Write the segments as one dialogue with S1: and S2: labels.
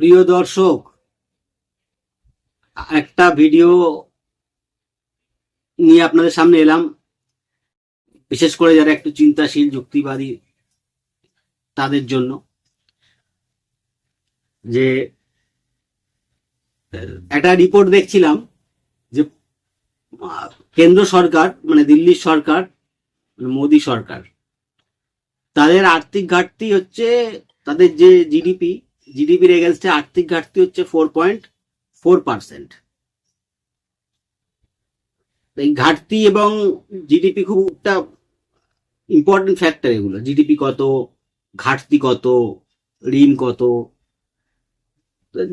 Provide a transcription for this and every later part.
S1: প্রিয় দর্শক, একটা ভিডিও নিয়ে আপনাদের সামনে এলাম। বিশেষ করে যারা একটু চিন্তাশীল, যুক্তিবাদী, তাদের জন্য যে একটা রিপোর্ট দেখছিলাম যে কেন্দ্র সরকার মানে দিল্লির সরকার মানে মোদী সরকার, তাদের আর্থিক ঘাটতি হচ্ছে তাদের যে জিডিপি জিডিপির এগেনস্টে আর্থিক ঘাটতি হচ্ছে ফোর পয়েন্ট ফোর পার্সেন্ট এই ঘাটতি এবং জিডিপি খুব একটা ইম্পর্টেন্ট ফ্যাক্টর এগুলো। জিডিপি কত, ঘাটতি কত, ঋণ কত।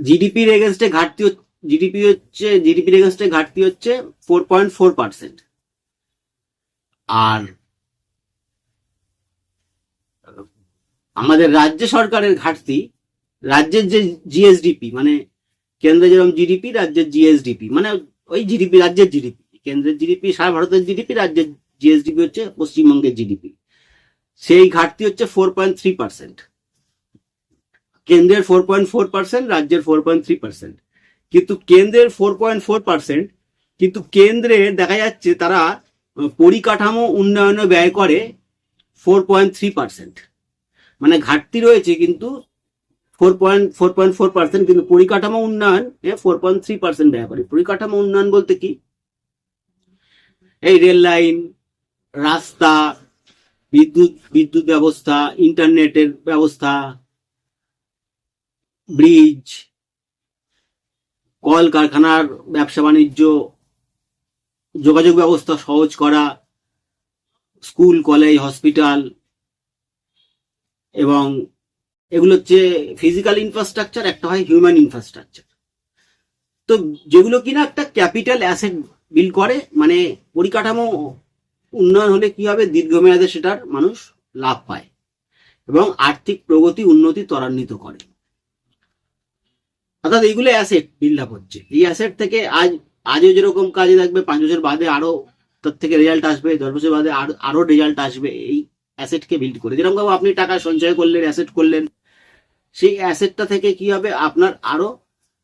S1: জিডিপির এগেনস্টে ঘাটতি জিডিপি হচ্ছে জিডিপির এগেনস্টে ঘাটতি হচ্ছে ফোর পয়েন্ট ফোর পার্সেন্ট আর আমাদের রাজ্য সরকারের ঘাটতি রাজ্যের যে জিএসডিপি মানে কেন্দ্রে যেরকম জিডিপি রাজ্যের জিএসডিপি মানে ওই জিডিপি রাজ্যের জিডিপি কেন্দ্রের জিডিপি সারা ভারতের জিডিপি রাজ্যের জিএসডিপি হচ্ছে পশ্চিমবঙ্গের জিডিপি সেই ঘাটতি হচ্ছে ফোর পয়েন্ট থ্রি পার্সেন্ট কেন্দ্রের ফোর পয়েন্ট ফোর পার্সেন্ট রাজ্যের ফোর পয়েন্ট থ্রি পার্সেন্ট কিন্তু কেন্দ্রের ফোর পয়েন্ট ফোর পার্সেন্ট কিন্তু কেন্দ্রে দেখা যাচ্ছে তারা পরিকাঠামো উন্নয়নে ব্যয় করে ফোর পয়েন্ট থ্রি পার্সেন্ট মানে ঘাটতি রয়েছে কিন্তু four point four point four percent কিন্তু পরিকাঠামো উন্নয়ন ফোর পয়েন্ট থ্রি পার্সেন্ট ব্যয় করে। পরিকাঠামো উন্নয়ন বলতে কি? এই রেল লাইন, রাস্তা, বিদ্যুৎ বিদ্যুৎ ব্যবস্থা, ইন্টারনেটের ব্যবস্থা, ব্রিজ কল কারখানার ব্যবসা বাণিজ্য, যোগাযোগ ব্যবস্থা সহজ করা, স্কুল, কলেজ, হসপিটাল, এবং এগুলো হচ্ছে ফিজিক্যাল ইনফ্রাস্ট্রাকচার একটা হয় হিউম্যান ইনফ্রাস্ট্রাকচার তো যেগুলো কিনা একটা ক্যাপিটাল অ্যাসেট বিল করে মানে পরিকাঠামো উন্নয়ন হলে কি হবে? দীর্ঘমেয়াদে সেটার মানুষ লাভ পায় এবং আর্থিক প্রগতি, উন্নতি ত্বরান্বিত করে। অর্থাৎ এইগুলো অ্যাসেট বিল্ড আপ হচ্ছে। এই অ্যাসেট থেকে আজ, আজও যেরকম কাজে থাকবে, পাঁচ বছর বাদে আরও তার থেকে রেজাল্ট আসবে, দশ বছর বাদে আরও রেজাল্ট আসবে, এই অ্যাসেটকে বিল্ড করে। যেরকম আপনি টাকা সঞ্চয় করলেন অ্যাসেট করলেন সেই অ্যাসেটটা থেকে কি হবে? আপনার আরও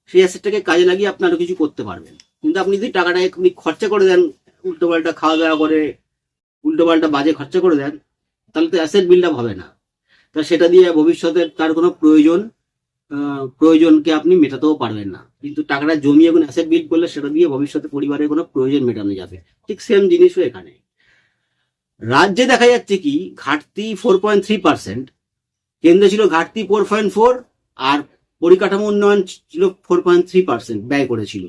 S1: সেই অ্যাসেটটাকে কাজে লাগিয়ে আপনি আরও কিছু করতে পারবেন। কিন্তু আপনি যদি টাকাটা আপনি খরচা করে দেন, উল্টো পাল্টা খাওয়া দাওয়া করে, উল্টো পাল্টা বাজে খরচা করে দেন, তাহলে তো অ্যাসেট বিল্ড আপ হবে না। তা সেটা দিয়ে ভবিষ্যতে তার কোনো প্রয়োজন প্রয়োজনকে আপনি মেটাতেও পারবেন না। কিন্তু টাকাটা জমিয়ে কোনো অ্যাসেট বিল্ড করলে সেটা দিয়ে ভবিষ্যতে পরিবারের কোনো প্রয়োজন মেটানো যাবে। ঠিক সেম জিনিসও এখানে। রাজ্যে দেখা যাচ্ছে কি, ঘাটতি ফোর পয়েন্ট থ্রি পার্সেন্ট কেন্দ্রে ছিল ঘাটতি ফোর পয়েন্ট ফোর আর পরিকাঠামো উন্নয়ন ছিল ফোর পয়েন্ট থ্রি পার্সেন্ট ব্যয় করেছিল।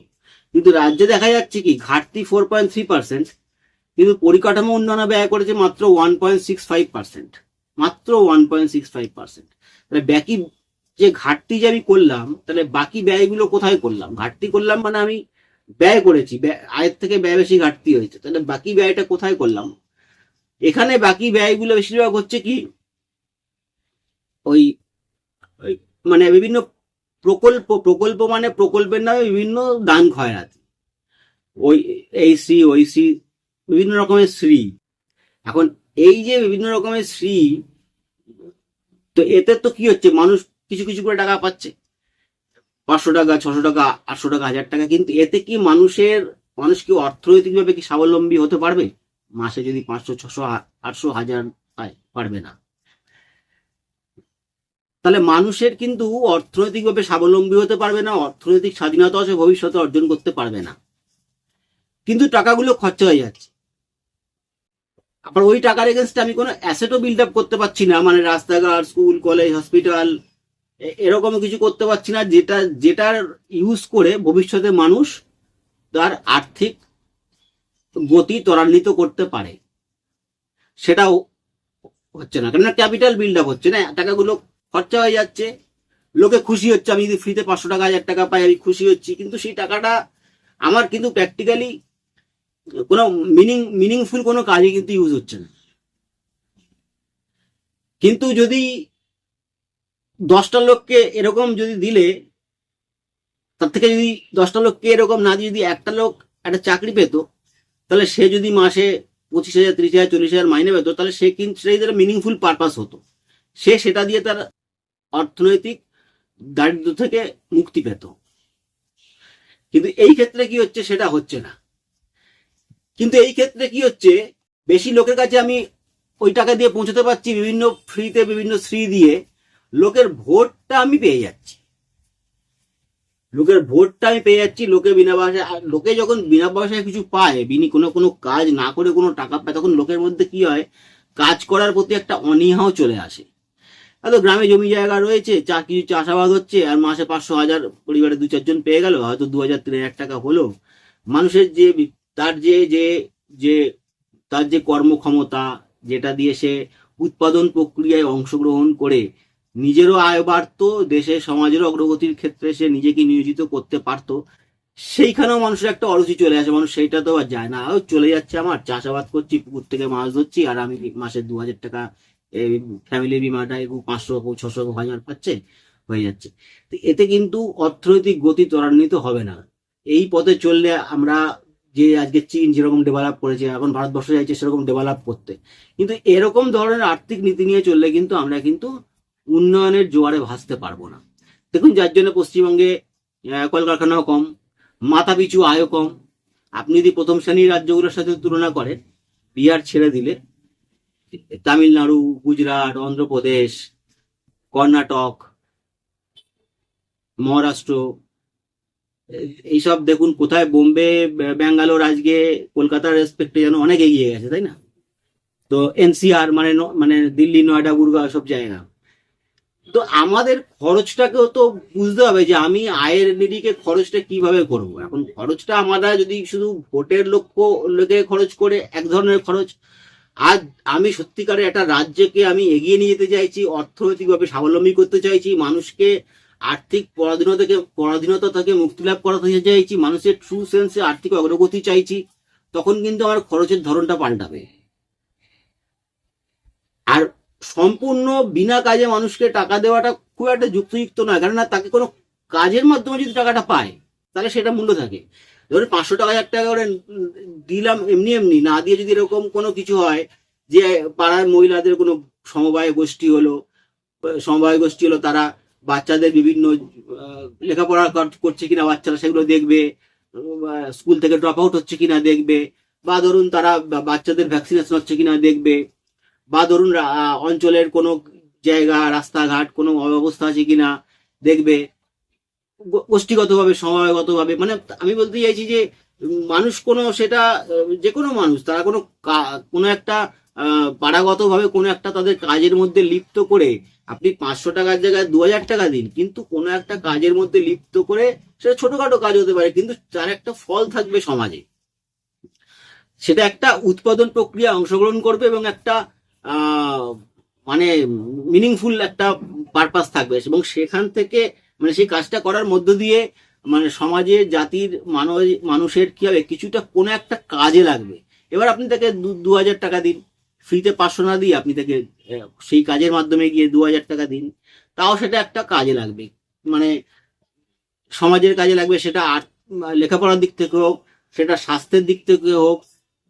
S1: কিন্তু রাজ্যে দেখা যাচ্ছে কি, ঘাটতি ফোর পয়েন্ট থ্রি পার্সেন্ট কিন্তু পরিকাঠামো উন্নয়নে ব্যয় করেছে মাত্র one point six five percent মাত্র one point six five percent তাহলে বাকি যে ঘাটতি যে আমি করলাম, তাহলে বাকি ব্যয়গুলো কোথায় করলাম? ঘাটতি করলাম মানে আমি ব্যয় করেছি আয়ের থেকে ব্যয় বেশি ঘাটতি হয়েছে, তাহলে বাকি ব্যয়টা কোথায় করলাম? এখানে বাকি ব্যয়গুলো বেশিরভাগ হচ্ছে কি ওই মানে বিভিন্ন প্রকল্প প্রকল্প মানে প্রকল্পের নামে বিভিন্ন দান খয়রাতি ওই, এই শ্রী, ওই শ্রী, বিভিন্ন রকমের শ্রী। এখন এই যে বিভিন্ন রকমের শ্রী, তো এতে তো কি হচ্ছে? মানুষ কিছু কিছু করে টাকা পাচ্ছে। পাঁচশো টাকা, ছশো টাকা, আটশো টাকা, হাজার টাকা, কিন্তু এতে কি মানুষের, মানুষ কি অর্থনৈতিকভাবে কি স্বাবলম্বী হতে পারবে? মাসে যদি পাঁচশো, ছশো, আটশো, হাজার পায়, পারবে না। তাহলে মানুষের কিন্তু অর্থনৈতিকভাবে স্বাবলম্বী হতে পারবে না, অর্থনৈতিক স্বাধীনতা সে ভবিষ্যতে অর্জন করতে পারবে না। কিন্তু টাকাগুলো খরচা হয়ে যাচ্ছে। আবার ওই টাকার এগেনস্টে আমি কোনো অ্যাসেটও বিল্ড আপ করতে পারছি না মানে রাস্তাঘাট স্কুল কলেজ হসপিটাল এরকম কিছু করতে পারছি না, যেটা, যেটার ইউজ করে ভবিষ্যতে মানুষ তার আর্থিক গতি ত্বরান্বিত করতে পারে। সেটাও হচ্ছে না, কেননা ক্যাপিটাল বিল্ড আপ হচ্ছে না, টাকাগুলো খরচা হয়ে যাচ্ছে। লোকে খুশি হচ্ছে, আমি যদি ফ্রিতে পাঁচশো টাকা, হাজার টাকা পাই, আমি খুশি হচ্ছি। কিন্তু সেই টাকাটা আমার কিন্তু প্র্যাকটিক্যালি কোনো মিনিং মিনিংফুল কোনো কাজে কিন্তু ইউজ হচ্ছে না। কিন্তু যদি দশটা লোককে এরকম যদি দিলে, তার থেকে যদি দশটা লোককে এরকম না দিয়ে যদি একটা লোক একটা চাকরি পেত, তাহলে সে যদি মাসে পঁচিশ হাজার, ত্রিশ হাজার, চল্লিশ হাজার মাইনে পেত, তাহলে সে কিন্তু সেই মিনিংফুল পারপাস হতো। সে সেটা দিয়ে তার অর্থনৈতিক দারিদ্র থেকে মুক্তি পেত। কিন্তু এই ক্ষেত্রে কি হচ্ছে সেটা হচ্ছে না। কিন্তু এই ক্ষেত্রে কি হচ্ছে, বেশি লোকের কাছে আমি ওই টাকা দিয়ে পৌঁছতে পারছি, বিভিন্ন ফ্রিতে বিভিন্ন শ্রী দিয়ে, লোকের ভোটটা আমি পেয়ে যাচ্ছি। লোকের ভোটটা আমি পেয়ে যাচ্ছি, লোকে বিনা পয়সায় লোকে যখন বিনা পয়সায় কিছু পায়, বিনি কোনো কোনো কাজ না করে কোনো টাকা পায়, তখন লোকের মধ্যে কি হয়, কাজ করার প্রতি একটা অনীহাও চলে আসে। এত গ্রামে জমি জায়গা রয়েছে চা কিছু চাষাবাদ হচ্ছে, আর মাসে পাঁচশো হাজার পরিবারে দু চারজন পেয়ে গেল, হয়তো দু হাজার, তিন হাজার টাকা হলো। মানুষের যে তার যে যে যে, তার যে কর্মক্ষমতা, যেটা দিয়ে সে উৎপাদন প্রক্রিয়ায় অংশগ্রহণ করে, নিজেরও আয় বাড়তো দেশের সমাজের অগ্রগতির ক্ষেত্রে সে নিজেকে নিয়োজিত করতে পারতো। সেইখানেও মানুষের একটা অরুচি চলে আসে, মানুষ সেইটা তো আর যায় না। চলে যাচ্ছে আমার, চাষাবাদ করছি, পুকুর থেকে মাছ ধরছি, আর আমি মাসে দু হাজার টাকা ফ্যামিলি বিমাটা একটু পাঁচশো ছশো হাজার পাচ্ছে, হয়ে যাচ্ছে। তো এতে কিন্তু অর্থনৈতিক গতি ত্বরান্বিত হবে না। এই পথে চললে আমরা যে আজকে চীন যেরকম ডেভেলপ করেছে, এখন ভারতবর্ষ চাইছে সেরকম ডেভেলপ করতে। কিন্তু এরকম ধরনের আর্থিক নীতি নিয়ে চললে কিন্তু আমরা কিন্তু উন্নয়নের জোয়ারে ভাসতে পারব না। দেখুন, যার জন্য পশ্চিমবঙ্গে কলকারখানাও কম মাথা পিছু আয়ও কম। আপনি যদি প্রথম শ্রেণির রাজ্যগুলোর সাথে তুলনা করেন, বিহার ছেড়ে দিলে তামিলনাড়ু, গুজরাট, অন্ধ্রপ্রদেশ, কর্ণাটক, মহারাষ্ট্র, এইসব দেখুন কোথায় বোম্বে, ব্যাঙ্গালোর আজকে কলকাতার রেসপেক্টে যেন অনেক এগিয়ে গেছে, তাই না? তো এনসিআর মানে মানে দিল্লি, নয়ডা, গুরগাঁও সব জায়গা। তো আমাদের খরচটাকেও তো বুঝতে হবে যে আমি আয়ের নিরিখে খরচটা কীভাবে করব। এখন খরচটা আমরা যদি শুধু ভোটের লক্ষ্য লোকে খরচ করে এক ধরনের খরচ আজ আমি সত্যিকারে একটা রাজ্যকে আমি এগিয়ে নিয়ে যেতে চাইছি, অর্থনৈতিকভাবে স্বাবলম্বী করতে চাইছি, মানুষকে আর্থিক পরাধীনতা থেকে পরাধীনতা থেকে মুক্তি লাভ করাতে চাইছি, মানুষের ট্রু সেন্সে আর্থিক অগ্রগতি চাইছি, তখন কিন্তু আমার খরচের ধরনটা পাল্টাবে। আর সম্পূর্ণ বিনা কাজে মানুষকে টাকা দেওয়াটা খুব একটা যুক্তিযুক্ত নয়, কেননা তাকে কোনো কাজের মাধ্যমে যদি টাকাটা পায়, তাহলে সেটা মূল্য থাকে। ধরুন পাঁচশো টাকা, এক টাকা করে দিলাম এমনি এমনি, না দিয়ে যদি এরকম কোনো কিছু হয় যে পাড়ার মহিলাদের কোনো সমবায় গোষ্ঠী হলো, সমবায় গোষ্ঠী হলো, তারা বাচ্চাদের বিভিন্ন লেখাপড়া কর- করছে কিনা বাচ্চারা, সেগুলো দেখবে স্কুল থেকে ড্রপ আউট হচ্ছে কিনা দেখবে, বা ধরুন তারা বাচ্চাদের ভ্যাকসিনেশন হচ্ছে কিনা দেখবে, বা ধরুন অঞ্চলের কোনো জায়গা, রাস্তাঘাট কোনো অব্যবস্থা আছে কিনা দেখবে গোষ্ঠীগতভাবে সময়গতভাবে মানে আমি বলতে চাইছি যে মানুষ কোনো সেটা, যে কোনো মানুষ, তারা কোনো কোনো একটা পাড়াগতভাবে কোনো একটা তাদের কাজের মধ্যে লিপ্ত করে আপনি পাঁচশো টাকার জায়গায় দু হাজার টাকা দিন, কিন্তু কোনো একটা কাজের মধ্যে লিপ্ত করে সেটা ছোটখাটো কাজ হতে পারে, কিন্তু তার একটা ফল থাকবে সমাজে। সেটা একটা উৎপাদন প্রক্রিয়া অংশগ্রহণ করবে এবং একটা মানে মিনিংফুল একটা পারপাস থাকবে। এবং সেখান থেকে মানে সেই কাজটা করার মধ্য দিয়ে মানে সমাজে, জাতির, মানব, মানুষের কি হবে? কিছুটা কোনো একটা কাজে লাগবে। এবার আপনি তাকে দু- দু হাজার টাকা দিন। ফ্রিতে পাঁচশো না দিয়ে আপনি তাকে সেই কাজের মাধ্যমে গিয়ে দু হাজার টাকা দিন। তাও সেটা একটা কাজে লাগবে। মানে সমাজের কাজে লাগবে সেটা আর লেখাপড়ার দিক থেকে হোক, সেটা স্বাস্থ্যের দিক থেকে হোক,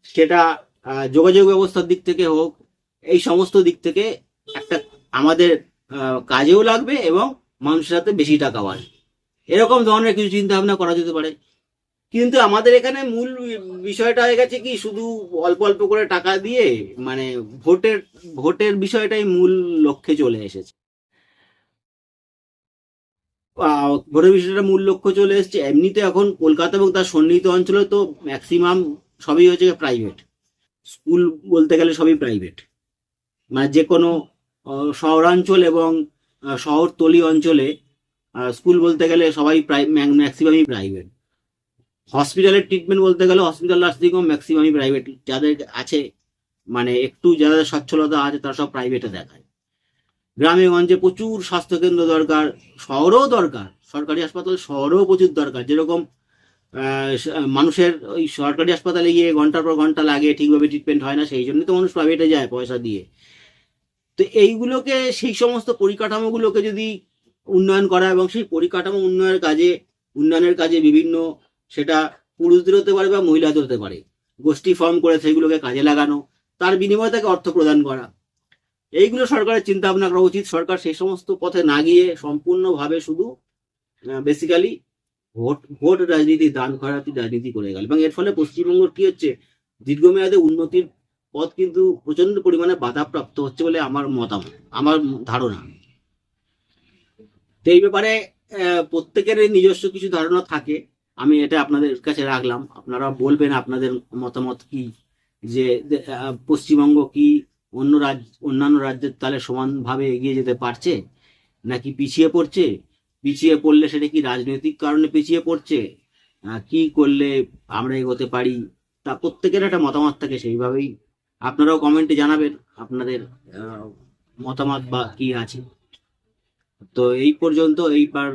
S1: সেটা যোগাযোগ ব্যবস্থার দিক থেকে হোক, এই সমস্ত দিক থেকে একটা আমাদের কাজেও লাগবে এবং মানুষের হাতে বেশি টাকা আসবে এরকম ধরনের কিছু চিন্তা ভাবনা করা যেতে পারে। কিন্তু আমাদের এখানে মূল বিষয়টা হয়ে গেছে কি, শুধু অল্প অল্প করে টাকা দিয়ে মানে ভোটের ভোটের বিষয়টাই মূল লক্ষ্যে চলে এসেছে। ভোটের বিষয়টা মূল লক্ষ্য চলে এসেছে। এমনিতে এখন কলকাতা এবং তার সন্নিহিত অঞ্চলে তো ম্যাক্সিমাম সবই হচ্ছে প্রাইভেট স্কুল বলতে গেলে সবই প্রাইভেট মানে যে কোনো শহরাঞ্চল এবং শহরতলি অঞ্চলে স্কুল বলতে গেলে সবাই প্রাই ম্যাক্সিমামই প্রাইভেট হসপিটালের ট্রিটমেন্ট বলতে গেলে হসপিটাল নার্সিংহোম ম্যাক্সিমামই প্রাইভেট যাদের আছে মানে একটু যাদের সচ্ছলতা আছে, তারা সব প্রাইভেটে দেখায়। গ্রামে গঞ্জে প্রচুর স্বাস্থ্যকেন্দ্র দরকার, শহরেও দরকার, সরকারি হাসপাতাল শহরেও প্রচুর দরকার। যেরকম মানুষের ওই সরকারি হাসপাতালে গিয়ে ঘণ্টার পর ঘণ্টা লাগে, ঠিকভাবে ট্রিটমেন্ট হয় না, সেই জন্য তো মানুষ প্রাইভেটে যায় পয়সা দিয়ে। তো এইগুলোকে, সেই সমস্ত পরিকাঠামোগুলোকে যদি উন্নয়ন করা এবং সেই পরিকাঠামো উন্নয়নের কাজে উন্নয়নের কাজে বিভিন্ন সেটা পুরুষদের হতে পারে বা মহিলাদের হতে পারে, গোষ্ঠী ফর্ম করে সেগুলোকে কাজে লাগানো, তার বিনিময়ে তাকে অর্থ প্রদান করা। এইগুলো সরকারের চিন্তা ভাবনা করা উচিত। সরকার সেই সমস্ত পথে না গিয়ে সম্পূর্ণভাবে শুধু বেসিক্যালি ভোট ভোট রাজনীতি, দান খরাতি রাজনীতি করে গেল। এবং এর ফলে পশ্চিমবঙ্গের কি হচ্ছে, দীর্ঘমেয়াদে উন্নতির পথ কিন্তু প্রচণ্ড পরিমাণে বাধাপ্রাপ্ত হচ্ছে বলে আমার মতামত আমার ধারণা। তো এই ব্যাপারে আহ, প্রত্যেকেরই নিজস্ব কিছু ধারণা থাকে। আমি এটা আপনাদের কাছে রাখলাম। আপনারা বলবেন আপনাদের মতামত কি? যে পশ্চিমবঙ্গ কি অন্য রাজ্য অন্যান্য রাজ্যের তাহলে সমানভাবে এগিয়ে যেতে পারছে? নাকি পিছিয়ে পড়ছে? পিছিয়ে পড়লে সেটা কি রাজনৈতিক কারণে পিছিয়ে পড়ছে? কি করলে আমরা এগোতে পারি? তা প্রত্যেকের একটা মতামত থাকে সেইভাবেই আপনারাও কমেন্টে জানাবেন আপনাদের মতামত বা কি আছে। তো এই পর্যন্ত এইবার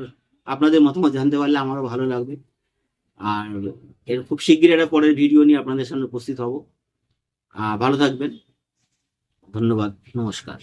S1: আপনাদের মতামত জানতে পারলে আমারও ভালো লাগবে। আর এর খুব শীঘ্রই একটা পরের ভিডিও নিয়ে আপনাদের সামনে উপস্থিত হব। ভালো থাকবেন। ধন্যবাদ। নমস্কার।